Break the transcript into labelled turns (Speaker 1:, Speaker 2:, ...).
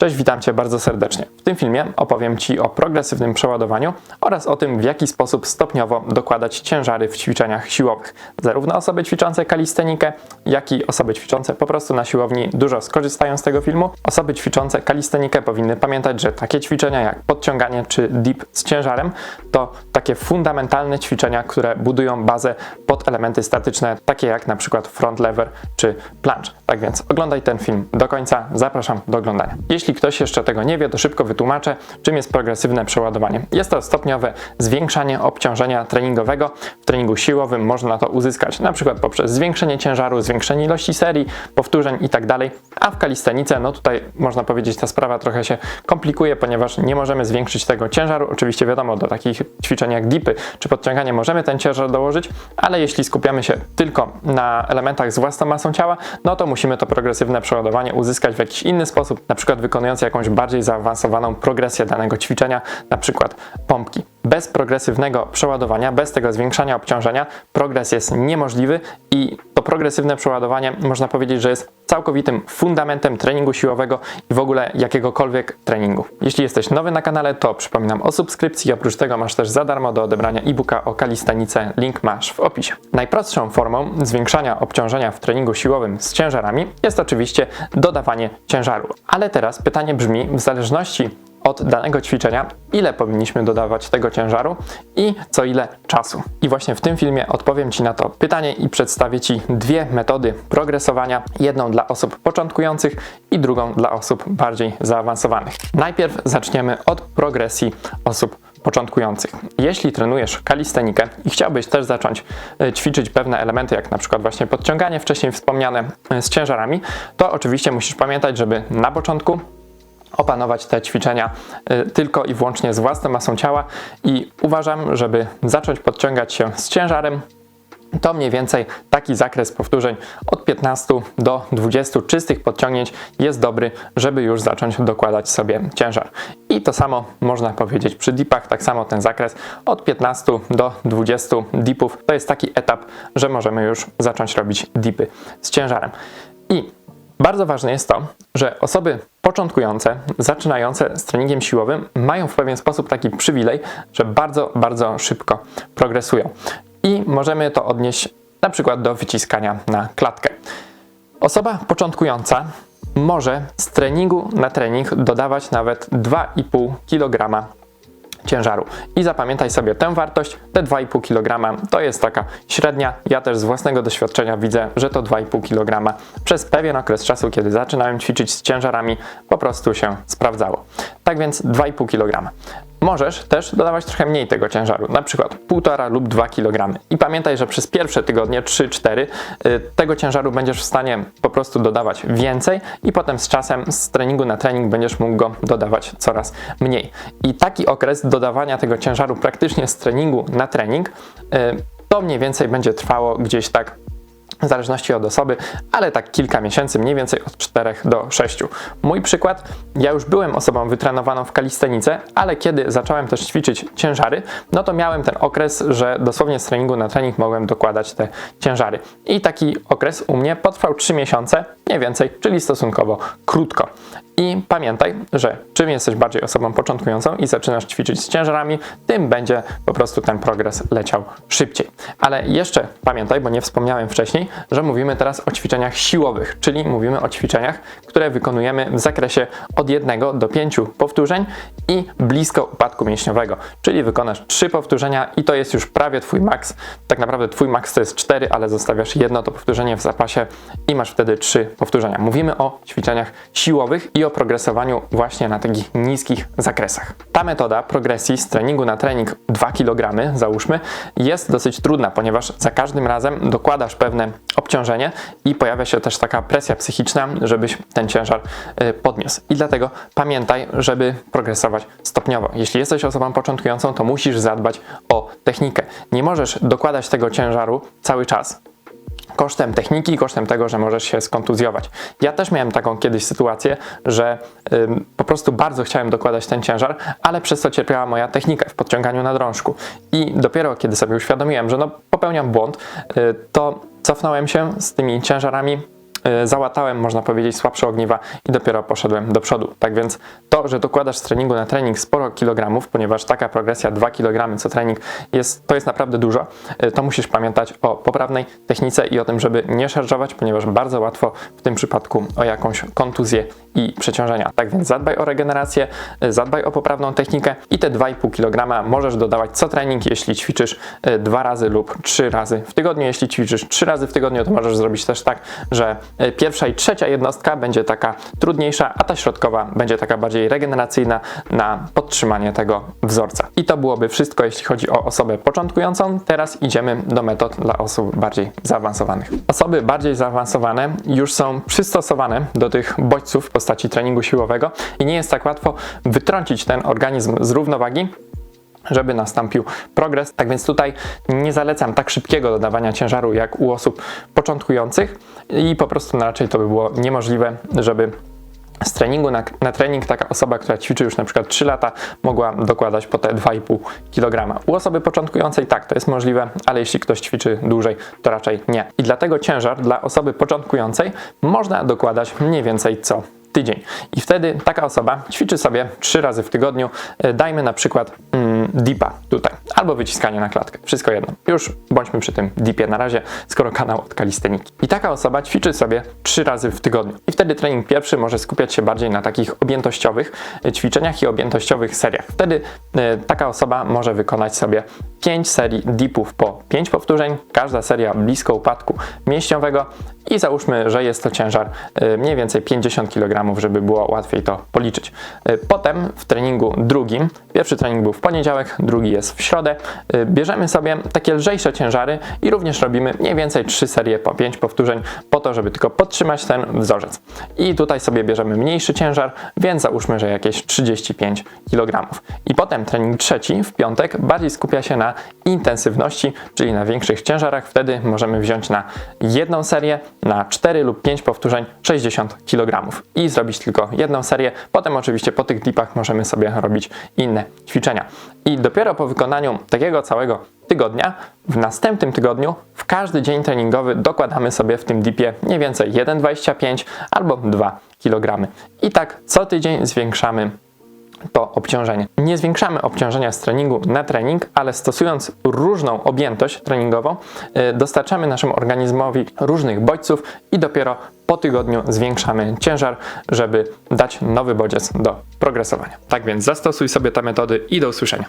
Speaker 1: Cześć, witam Cię bardzo serdecznie. W tym filmie opowiem Ci o progresywnym przeładowaniu oraz o tym, w jaki sposób stopniowo dokładać ciężary w ćwiczeniach siłowych. Zarówno osoby ćwiczące kalistenikę, jak i osoby ćwiczące po prostu na siłowni dużo skorzystają z tego filmu. Osoby ćwiczące kalistenikę powinny pamiętać, że takie ćwiczenia jak podciąganie czy dip z ciężarem to takie fundamentalne ćwiczenia, które budują bazę pod elementy statyczne, takie jak na przykład front lever czy plunge. Tak więc oglądaj ten film do końca, zapraszam do oglądania. Jeśli ktoś jeszcze tego nie wie, to szybko wytłumaczę, czym jest progresywne przeładowanie. Jest to stopniowe zwiększanie obciążenia treningowego. W treningu siłowym można to uzyskać przykład poprzez zwiększenie ciężaru, zwiększenie ilości serii, powtórzeń itd. A w kalistenice, no tutaj można powiedzieć, ta sprawa trochę się komplikuje, ponieważ nie możemy zwiększyć tego ciężaru. Oczywiście wiadomo, do takich ćwiczeń jak dipy czy podciąganie możemy ten ciężar dołożyć, ale jeśli skupiamy się tylko na elementach z własną masą ciała, no to musimy to progresywne przeładowanie uzyskać w jakiś inny sposób, na przykład wykonując jakąś bardziej zaawansowaną progresję danego ćwiczenia, na przykład pompki. Bez progresywnego przeładowania, bez tego zwiększania obciążenia, progres jest niemożliwy i to progresywne przeładowanie można powiedzieć, że jest całkowitym fundamentem treningu siłowego i w ogóle jakiegokolwiek treningu. Jeśli jesteś nowy na kanale, to przypominam o subskrypcji. Oprócz tego masz też za darmo do odebrania e-booka o kalistenice. Link masz w opisie. Najprostszą formą zwiększania obciążenia w treningu siłowym z ciężarami jest oczywiście dodawanie ciężaru. Ale teraz pytanie brzmi, w zależności od danego ćwiczenia, ile powinniśmy dodawać tego ciężaru i co ile czasu. I właśnie w tym filmie odpowiem Ci na to pytanie i przedstawię Ci dwie metody progresowania, jedną dla osób początkujących i drugą dla osób bardziej zaawansowanych. Najpierw zaczniemy od progresji osób początkujących. Jeśli trenujesz kalistenikę i chciałbyś też zacząć e, ćwiczyć pewne elementy, jak na przykład właśnie podciąganie wcześniej wspomniane e, z ciężarami, to oczywiście musisz pamiętać, żeby na początku opanować te ćwiczenia y, tylko i wyłącznie z własną masą ciała i uważam, żeby zacząć podciągać się z ciężarem, to mniej więcej taki zakres powtórzeń od 15 do 20 czystych podciągnięć jest dobry, żeby już zacząć dokładać sobie ciężar. I to samo można powiedzieć przy dipach, tak samo ten zakres od 15 do 20 dipów to jest taki etap, że możemy już zacząć robić dipy z ciężarem. I bardzo ważne jest to, że osoby początkujące, zaczynające z treningiem siłowym mają w pewien sposób taki przywilej, że bardzo, bardzo szybko progresują. I możemy to odnieść na przykład do wyciskania na klatkę. Osoba początkująca może z treningu na trening dodawać nawet 2,5 kg ciężaru. I zapamiętaj sobie tę wartość, te 2,5 kg to jest taka średnia. Ja też z własnego doświadczenia widzę, że to 2,5 kg przez pewien okres czasu, kiedy zaczynałem ćwiczyć z ciężarami, po prostu się sprawdzało. Tak więc 2,5 kg. Możesz też dodawać trochę mniej tego ciężaru, na przykład 1,5 lub 2 kg. I pamiętaj, że przez pierwsze tygodnie, 3-4, tego ciężaru będziesz w stanie po prostu dodawać więcej i potem z czasem, z treningu na trening będziesz mógł go dodawać coraz mniej. I taki okres dodawania tego ciężaru praktycznie z treningu na trening, y, to mniej więcej będzie trwało gdzieś tak w zależności od osoby, ale tak kilka miesięcy, mniej więcej od 4 do 6. Mój przykład, ja już byłem osobą wytrenowaną w kalistenice, ale kiedy zacząłem też ćwiczyć ciężary, no to miałem ten okres, że dosłownie z treningu na trening mogłem dokładać te ciężary. I taki okres u mnie potrwał 3 miesiące, mniej więcej, czyli stosunkowo krótko. I pamiętaj, że czym jesteś bardziej osobą początkującą i zaczynasz ćwiczyć z ciężarami, tym będzie po prostu ten progres leciał szybciej. Ale jeszcze pamiętaj, bo nie wspomniałem wcześniej, że mówimy teraz o ćwiczeniach siłowych, czyli mówimy o ćwiczeniach, które wykonujemy w zakresie od 1 do 5 powtórzeń i blisko upadku mięśniowego, czyli wykonasz 3 powtórzenia i to jest już prawie twój maks. Tak naprawdę twój maks to jest 4, ale zostawiasz jedno to powtórzenie w zapasie i masz wtedy 3 powtórzenia. Mówimy o ćwiczeniach siłowych i o progresowaniu właśnie na takich niskich zakresach. Ta metoda progresji z treningu na trening 2 kg, załóżmy, jest dosyć trudna, ponieważ za każdym razem dokładasz pewne obciążenie i pojawia się też taka presja psychiczna, żebyś ten ciężar y, podniósł. I dlatego pamiętaj, żeby progresować stopniowo. Jeśli jesteś osobą początkującą, to musisz zadbać o technikę. Nie możesz dokładać tego ciężaru cały czas kosztem techniki, kosztem tego, że możesz się skontuzjować. Ja też miałem taką kiedyś sytuację, że po prostu bardzo chciałem dokładać ten ciężar, ale przez to cierpiała moja technika w podciąganiu na drążku. I dopiero kiedy sobie uświadomiłem, że no, popełniam błąd, y, to cofnąłem się z tymi ciężarami załatałem, można powiedzieć, słabsze ogniwa i dopiero poszedłem do przodu. Tak więc to, że dokładasz z treningu na trening sporo kilogramów, ponieważ taka progresja 2 kg co trening jest, to jest naprawdę dużo, e, to musisz pamiętać o poprawnej technice i o tym, żeby nie szarżować, ponieważ bardzo łatwo w tym przypadku o jakąś kontuzję i przeciążenia. Tak więc zadbaj o regenerację, e, zadbaj o poprawną technikę i te 2,5 kg możesz dodawać co trening, jeśli ćwiczysz e, dwa razy lub trzy razy w tygodniu. Jeśli ćwiczysz trzy razy w tygodniu, to możesz zrobić też tak, że e, pierwsza i trzecia jednostka będzie taka trudniejsza, a ta środkowa będzie taka bardziej regeneracyjna na podtrzymanie tego wzorca. I to byłoby wszystko, jeśli chodzi o osobę początkującą. Teraz idziemy do metod dla osób bardziej zaawansowanych. Osoby bardziej zaawansowane już są przystosowane do tych bodźców postaci treningu siłowego i nie jest tak łatwo wytrącić ten organizm z równowagi, żeby nastąpił progres. Tak więc tutaj nie zalecam tak szybkiego dodawania ciężaru jak u osób początkujących i po prostu no, raczej to by było niemożliwe, żeby z treningu na, na trening taka osoba, która ćwiczy już na przykład 3 lata, mogła dokładać po te 2,5 kg. U osoby początkującej tak, to jest możliwe, ale jeśli ktoś ćwiczy dłużej, to raczej nie. I dlatego ciężar dla osoby początkującej można dokładać mniej więcej co tydzień. I wtedy taka osoba ćwiczy sobie trzy razy w tygodniu, e, dajmy na przykład mm, dipa tutaj, albo wyciskanie na klatkę, wszystko jedno. Już bądźmy przy tym dipie na razie, skoro kanał od kalisteniki. I taka osoba ćwiczy sobie trzy razy w tygodniu. I wtedy trening pierwszy może skupiać się bardziej na takich objętościowych e, ćwiczeniach i objętościowych seriach. Wtedy e, taka osoba może wykonać sobie 5 serii dipów po 5 powtórzeń, każda seria blisko upadku mięśniowego i załóżmy, że jest to ciężar e, mniej więcej 50 kg, żeby było łatwiej to policzyć. E, Potem w treningu drugim, pierwszy trening był w poniedziałek, drugi jest w środę, e, bierzemy sobie takie lżejsze ciężary i również robimy mniej więcej 3 serie po 5 powtórzeń po to, żeby tylko podtrzymać ten wzorzec. I tutaj sobie bierzemy mniejszy ciężar, więc załóżmy, że jakieś 35 kg. I potem trening trzeci w piątek bardziej skupia się na intensywności, czyli na większych ciężarach. Wtedy możemy wziąć na jedną serię, na 4 lub 5 powtórzeń 60 kg i zrobić tylko jedną serię. Potem oczywiście po tych dipach możemy sobie robić inne ćwiczenia. I dopiero po wykonaniu takiego całego tygodnia, w następnym tygodniu, w każdy dzień treningowy dokładamy sobie w tym dipie mniej więcej 1,25 albo 2 kg. I tak co tydzień zwiększamy to obciążenie. Nie zwiększamy obciążenia z treningu na trening, ale stosując różną objętość treningową, y, dostarczamy naszemu organizmowi różnych bodźców i dopiero po tygodniu zwiększamy ciężar, żeby dać nowy bodziec do progresowania. Tak więc zastosuj sobie te metody i do usłyszenia.